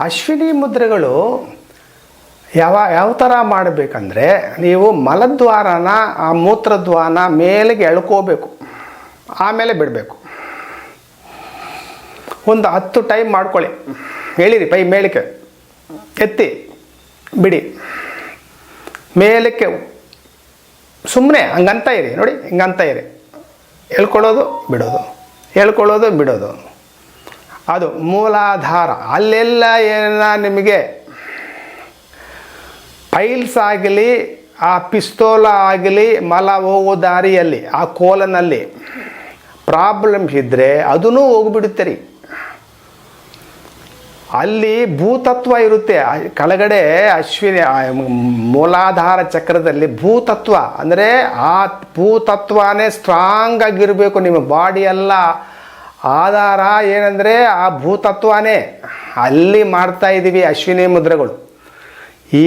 ಅಶ್ವಿನಿ ಮುದ್ರೆಗಳು ಯಾವ ಯಾವ ಥರ ಮಾಡಬೇಕಂದ್ರೆ ನೀವು ಮಲದ್ವಾರನ, ಆ ಮೂತ್ರದ್ವಾರನ ಮೇಲೆಗೆ ಎಳ್ಕೋಬೇಕು, ಆಮೇಲೆ ಬಿಡಬೇಕು. ಒಂದು ಹತ್ತು ಟೈಮ್ ಮಾಡ್ಕೊಳ್ಳಿ. ಹೇಳಿರಿ ಪೈ ಮೇಲಕ್ಕೆ. ಎತ್ತಿ, ಬಿಡಿ. ಮೇಲಕ್ಕೆ ಸುಮ್ಮನೆ ಹಂಗಂತ ಇರಿ, ನೋಡಿ ಹಿಂಗಂತ ಇರಿ. ಹೇಳ್ಕೊಳ್ಳೋದು ಬಿಡೋದು. ಹೇಳ್ಕೊಳ್ಳೋದು ಬಿಡೋದು. ಅದು ಮೂಲಾಧಾರ. ಅಲ್ಲೆಲ್ಲ ಏನ ನಿಮಗೆ ಪೈಲ್ಸ್ ಆಗಲಿ, ಆ ಪಿಸ್ತೋಲ ಆಗಲಿ, ಮಲ ಹೋಗೋ ದಾರಿಯಲ್ಲಿ, ಆ ಕೋಲನಲ್ಲಿ ಪ್ರಾಬ್ಲಮ್ಸ್ ಇದ್ದರೆ ಅದೂ ಹೋಗಿಬಿಡುತ್ತೆ ರೀ. ಅಲ್ಲಿ ಭೂತತ್ವ ಇರುತ್ತೆ. ಕೆಳಗಡೆ ಅಶ್ವಿನಿ ಮೂಲಾಧಾರ ಚಕ್ರದಲ್ಲಿ ಭೂತತ್ವ. ಅಂದರೆ ಆ ಭೂತತ್ವನೇ ಸ್ಟ್ರಾಂಗ್ ಆಗಿರಬೇಕು ನಿಮ್ಮ ಬಾಡಿ ಎಲ್ಲ. ಆಧಾರ ಏನಂದರೆ ಆ ಭೂತತ್ವನೇ. ಅಲ್ಲಿ ಮಾಡ್ತಾ ಇದ್ದೀವಿ ಅಶ್ವಿನಿ ಮುದ್ರೆಗಳು. ಈ